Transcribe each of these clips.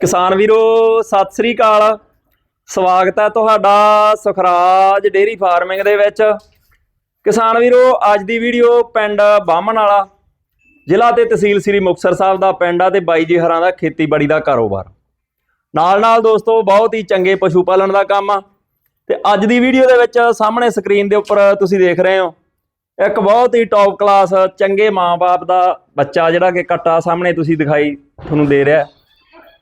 ਕਿਸਾਨ ਵੀਰੋ, ਸਤਿ ਸ੍ਰੀ ਅਕਾਲ। ਸਵਾਗਤ ਹੈ ਤੁਹਾਡਾ ਸੁਖਰਾਜ ਡੇਰੀ ਫਾਰਮਿੰਗ ਦੇ ਵਿੱਚ। ਕਿਸਾਨ ਵੀਰੋ, ਅੱਜ ਦੀ ਵੀਡੀਓ ਪਿੰਡ ਬਾਹਮਣ ਵਾਲਾ, ਜ਼ਿਲ੍ਹਾ ਤੇ ਤਹਿਸੀਲ ਸ੍ਰੀ ਮੁਕਤਸਰ ਸਾਹਿਬ ਦਾ ਪਿੰਡ ਆ ਤੇ ਬਾਈ ਜੀ ਹਰਾਂ ਦਾ ਖੇਤੀਬਾੜੀ ਦਾ ਕਾਰੋਬਾਰ। ਨਾਲ ਨਾਲ ਦੋਸਤੋ, ਬਹੁਤ ਹੀ ਚੰਗੇ ਪਸ਼ੂ ਪਾਲਣ ਦਾ ਕੰਮ ਆ। ਤੇ ਅੱਜ ਦੀ ਵੀਡੀਓ ਦੇ ਵਿੱਚ ਸਾਹਮਣੇ ਸਕਰੀਨ ਦੇ ਉੱਪਰ ਤੁਸੀਂ ਦੇਖ ਰਹੇ ਹੋ, ਇੱਕ ਬਹੁਤ ਹੀ ਟੌਪ ਕਲਾਸ ਚੰਗੇ ਮਾਂ-ਬਾਪ ਦਾ ਬੱਚਾ ਜਿਹੜਾ ਕਿ ਕੱਟਾ ਸਾਹਮਣੇ ਤੁਸੀਂ ਦਿਖਾਈ ਤੁਹਾਨੂੰ ਦੇ ਰਿਹਾ।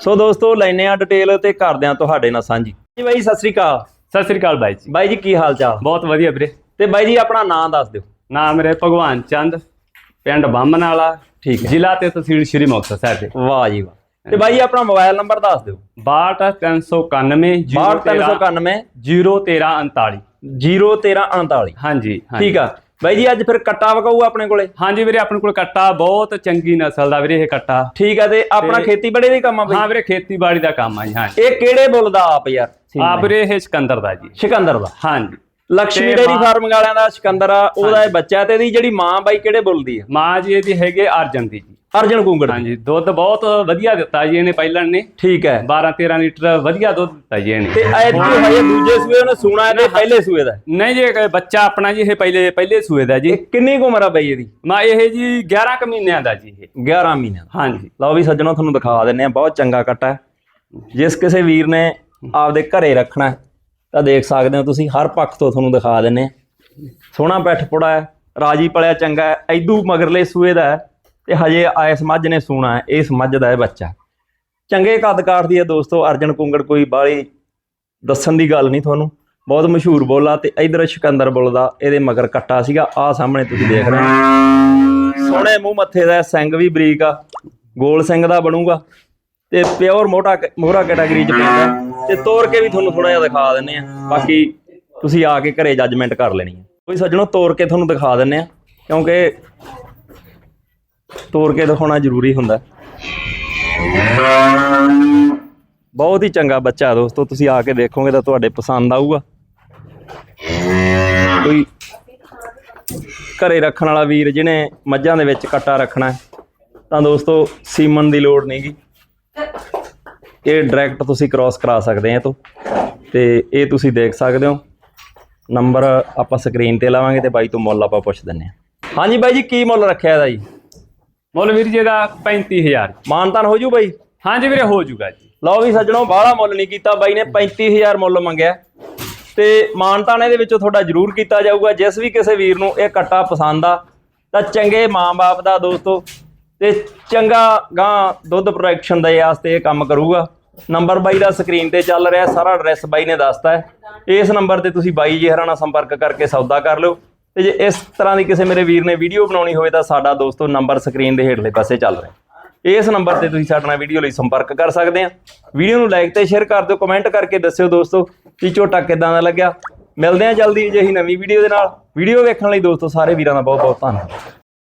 ਸੋ ਦੋਸਤੋ ਲੈਨੇ ਆ ਡਿਟੇਲ ਤੇ ਕਰਦੇ ਆ ਤੁਹਾਡੇ ਨਾਲ ਸਾਂਝੀ। ਜੀ ਬਾਈ ਸਤਿ ਸ੍ਰੀ ਅਕਾਲ। ਸਤਿ ਸ੍ਰੀ ਅਕਾਲ ਬਾਈ ਜੀ। ਬਾਈ ਜੀ ਕੀ ਹਾਲ ਚਾਲ? ਬਹੁਤ ਵਧੀਆ ਵੀਰੇ। ਤੇ ਬਾਈ ਜੀ ਆਪਣਾ ਨਾਮ ਦੱਸ ਦਿਓ। ਨਾਮ ਮੇਰੇ ਭਗਵਾਨ ਚੰਦ ਪਿੰਡ ਬਾਮਨ ਵਾਲਾ ਠੀਕ ਹੈ। ਜ਼ਿਲ੍ਹਾ ਤੇ ਤਹਿਸੀਲ ਸ਼੍ਰੀ ਮੁਕਤਸਰ ਸਾਹਿਬ ਦੇ ਵਾਹ ਜੀ ਵਾਹ। ਤੇ ਬਾਈ ਜੀ ਆਪਣਾ ਮੋਬਾਈਲ ਨੰਬਰ ਦੱਸ ਦਿਓ। 62391 62391 01339 01339 ਹਾਂਜੀ ਹਾਂਜੀ। ਠੀਕ ਆ। ਬਾਈ ਜੀ ਅੱਜ ਫਿਰ ਕੱਟਾ ਵਕਾਊ ਆਪਣੇ ਕੋਲੇ? ਹਾਂਜੀ ਵੀਰੇ ਆਪਣੇ ਕੋਲ ਕੱਟਾ ਬਹੁਤ ਚੰਗੀ ਨਸਲ ਦਾ ਵੀਰੇ ਇਹ ਕੱਟਾ। ਠੀਕ ਆ ਤੇ ਆਪਣਾ ਖੇਤੀਬਾੜੀ ਦਾ ਕੰਮ ਆ ਹਾਂ ਵੀਰੇ ਖੇਤੀਬਾੜੀ ਦਾ ਕੰਮ ਆ ਜੀ ਹਾਂ ਇਹ ਕਿਹੜੇ ਬੁੱਲ ਦਾ ਆਪ ਯਾਰ? ਆ। ਵੀਰੇ ਇਹ ਸਿਕੰਦਰ ਦਾ ਜੀ। ਸਿਕੰਦਰ ਦਾ? ਹਾਂਜੀ। ਲక్ష్ਮੀ ਤੇ ਡੇਰੀ ਫਾਰਮ ਵਾਲਿਆਂ ਦਾ ਸਿਕੰਦਰ ਆ ਉਹਦਾ ਇਹ ਬੱਚਾ ਤੇ ਇਹਦੀ ਜਿਹੜੀ ਮਾਂ ਬਾਈ ਕਿਹੜੇ ਬੁੱਲ ਦੀ ਆ? ਮਾਂ ਜੀ ਇਹਦੀ ਹੈਗੇ ਅਰਜਨ ਦੀ ਜੀ। ਅਰਜਨ ਕੁੰਗੜ। ਹਾਂਜੀ ਦੁੱਧ ਬਹੁਤ ਵਧੀਆ ਦਿੱਤਾ ਜੀ ਇਹਨੇ ਪਹਿਲਾਂ ਨੇ ਠੀਕ ਹੈ। 12 13 ਲੀਟਰ ਵਧੀਆ ਦੁੱਧ ਦਿੱਤਾ ਜੀ ਇਹਨੇ। ਤੇ ਐਤਕੀ ਹਜੇ ਦੂਜੇ ਸੂਏ ਉਹਨੇ ਸੂਣਾ ਤੇ ਪਹਿਲੇ ਸੂਏ ਦਾ? ਨਹੀਂ ਜੀ ਇਹ ਬੱਚਾ ਆਪਣਾ ਜੀ ਇਹ ਪਹਿਲੇ ਪਹਿਲੇ ਸੂਏ ਦਾ ਜੀ। ਕਿੰਨੀ ਕੁ ਉਮਰ ਆ ਬਾਈ ਇਹਦੀ? ਮਾ ਇਹ ਜੀ 11 ਕੁ ਮਹੀਨਿਆਂ ਦਾ ਜੀ ਇਹ। 11 ਮਹੀਨਿਆਂ ਹਾਂਜੀ। ਲਓ ਵੀ ਸੱਜਣੋ ਤੁਹਾਨੂੰ ਦਿਖਾ ਦਿੰਨੇ ਆ ਬਹੁਤ ਚੰਗਾ ਕੱਟਾ ਹੈ। ਜਿਸ ਕਿਸੇ ਵੀਰ ਨੇ ਆਪਦੇ ਘਰੇ ਰੱਖਣਾ ਤਾਂ ਦੇਖ ਸਕਦੇ ਹੋ ਤੁਸੀਂ ਹਰ ਪੱਖ ਤੋਂ ਤੁਹਾਨੂੰ ਦਿਖਾ ਦਿੰਨੇ ਆ ਸੋਹਣਾ ਪੈਠ ਪੁੜਾ ਹੈ ਰਾਜੀ ਪਲਿਆ ਚੰਗਾ ਐਦੂ ਮਗਰਲੇ ਸੂਏ ਦਾ ਹੈ। ਤੇ ਹਜੇ ਆਇਸ ਮੱਝ ਨੇ ਸੂਣਾ ਹੈ ਇਸ ਮੱਝ ਦਾ ਇਹ ਬੱਚਾ ਚੰਗੇ ਕੱਦ ਕਾਠ ਦੀ ਹੈ ਦੋਸਤੋ, ਅਰਜਨ ਕੁੰਗੜ ਕੋਈ ਬਾਲੀ ਦੱਸਣ ਦੀ ਗੱਲ ਨਹੀਂ ਤੁਹਾਨੂੰ। ਬਹੁਤ ਮਸ਼ਹੂਰ ਬੋਲਾ ਤੇ ਇਧਰ ਸਿਕੰਦਰ ਬੁੱਲ ਦਾ, ਇਹਦੇ ਮਗਰ ਕੱਟਾ ਸੀਗਾ। ਆਹ ਸਾਹਮਣੇ ਤੁਸੀਂ ਦੇਖ ਰਹੇ ਹੋ। ਸੋਹਣੇ ਮੂੰਹ ਮੱਥੇ ਦਾ ਸਿੰਘ ਵੀ ਬਰੀਕ ਆ, ਗੋਲ ਸਿੰਘ ਦਾ ਬਣੂਗਾ। ਤੇ ਪਿਓਰ ਮੋਟਾ ਮੋਹਰਾ ਕੈਟਾਗਰੀ ਚ ਪੈਂਦਾ ਤੇ ਤੋਰ ਕੇ ਵੀ ਤੁਹਾਨੂੰ ਥੋੜਾ ਜਿਹਾ ਦਿਖਾ ਦਿੰਨੇ ਆ ਬਾਕੀ ਤੁਸੀਂ ਆ ਕੇ ਘਰੇ ਜੱਜਮੈਂਟ ਕਰ ਲੈਣੀ ਹੈ। ਕੋਈ ਸੱਜਣੋ, ਤੋਰ ਕੇ ਤੁਹਾਨੂੰ ਦਿਖਾ ਦਿੰਨੇ ਆ ਕਿਉਂਕਿ ਤੋੜ ਕੇ ਦਿਖਾਉਣਾ ਜ਼ਰੂਰੀ ਹੁੰਦਾ। ਬਹੁਤ ਹੀ ਚੰਗਾ ਬੱਚਾ ਦੋਸਤੋ, ਤੁਸੀਂ ਆ ਕੇ ਦੇਖੋਗੇ ਤਾਂ ਤੁਹਾਡੇ ਪਸੰਦ ਆਊਗਾ। ਕੋਈ ਘਰੇ ਰੱਖਣ ਵਾਲਾ ਵੀਰ ਜਿਹਨੇ ਮੱਝਾਂ ਦੇ ਵਿੱਚ ਕੱਟਾ ਰੱਖਣਾ ਤਾਂ ਦੋਸਤੋ ਸੀਮਨ ਦੀ ਲੋੜ ਨਹੀਂਗੀ ਇਹ ਡਾਇਰੈਕਟ ਤੁਸੀਂ ਕ੍ਰਾਸ ਕਰਾ ਸਕਦੇ ਆ ਇਹ ਤੋਂ। ਤੇ ਇਹ ਤੁਸੀਂ ਦੇਖ ਸਕਦੇ ਹੋ। ਨੰਬਰ ਆਪਾਂ ਸਕਰੀਨ ਤੇ ਲਾਵਾਂਗੇ ਤੇ ਬਾਈ ਤੋਂ ਮੁੱਲ ਆਪਾਂ ਪੁੱਛ ਦਿੰਨੇ ਆ ਹਾਂਜੀ ਬਾਈ ਜੀ, ਕੀ ਮੁੱਲ ਰੱਖਿਆ ਇਹਦਾ ਜੀ? ਮੁੱਲ ਵੀਰ ਜੀ ਦਾ 35000 ਮਾਨਤਾਨ ਹੋ ਜੂ ਬਾਈ। ਹਾਂਜੀ ਵੀਰੇ ਹੋ ਜਾਊਗਾ ਜੀ। ਲਓ ਵੀ ਸੱਜਣੋ ਬਾਹਲਾ ਮੁੱਲ ਨਹੀਂ ਕੀਤਾ। ਬਾਈ ਨੇ 35000 ਮੁੱਲ ਮੰਗਿਆ। ਤੇ ਮਾਨਤਾਨ ਇਹਦੇ ਵਿੱਚੋਂ ਤੁਹਾਡਾ ਜ਼ਰੂਰ ਕੀਤਾ ਜਾਊਗਾ। ਜਿਸ ਵੀ ਕਿਸੇ ਵੀਰ ਨੂੰ ਇਹ ਕੱਟਾ ਪਸੰਦ ਆ ਤਾਂ ਚੰਗੇ ਮਾਂ-ਬਾਪ ਦਾ ਦੋਸਤੋ ਤੇ ਚੰਗਾ ਗਾਂ ਦੁੱਧ ਪ੍ਰੋਡਕਸ਼ਨ ਦੇ ਵਾਸਤੇ ਇਹ ਕੰਮ ਕਰੂਗਾ। ਨੰਬਰ ਬਾਈ ਦਾ ਸਕਰੀਨ ਤੇ ਚੱਲ ਰਿਹਾ। ਸਾਰਾ ਐਡਰੈਸ ਬਾਈ ਨੇ ਦੱਸਤਾ ਹੈ। ਇਸ ਨੰਬਰ ਤੇ ਤੁਸੀਂ ਬਾਈ ਜੀ ਨਾਲ ਸੰਪਰਕ ਕਰਕੇ ਸੌਦਾ ਕਰ ਲਿਓ। ਤੇ ਜੇ ਇਸ ਤਰ੍ਹਾਂ ਦੀ ਕਿਸੇ ਮੇਰੇ ਵੀਰ ਨੇ ਵੀਡੀਓ ਬਣਾਉਣੀ ਹੋਵੇ ਤਾਂ ਸਾਡਾ ਦੋਸਤੋ ਨੰਬਰ ਸਕਰੀਨ ਦੇ ਹੇਠਲੇ ਪਾਸੇ ਚੱਲ ਰਿਹਾ ਇਸ ਨੰਬਰ ਤੇ ਤੁਸੀਂ ਸਾਡੇ ਨਾਲ ਵੀਡੀਓ ਲਈ ਸੰਪਰਕ ਕਰ ਸਕਦੇ ਆ ਵੀਡੀਓ ਨੂੰ ਲਾਈਕ ਤੇ ਸ਼ੇਅਰ ਕਰ ਦਿਓ, ਕਮੈਂਟ ਕਰਕੇ ਦੱਸਿਓ ਦੋਸਤੋ ਕਿ ਝੋਟਾ ਕਿਦਾਂ ਦਾ ਲੱਗਿਆ। ਮਿਲਦੇ ਆ ਜਲਦੀ ਅਜਿਹੀ ਨਵੀਂ ਵੀਡੀਓ ਦੇ ਨਾਲ। ਵੀਡੀਓ ਵੇਖਣ ਲਈ ਦੋਸਤੋ ਸਾਰੇ ਵੀਰਾਂ ਦਾ ਬਹੁਤ ਬਹੁਤ ਧੰਨਵਾਦ।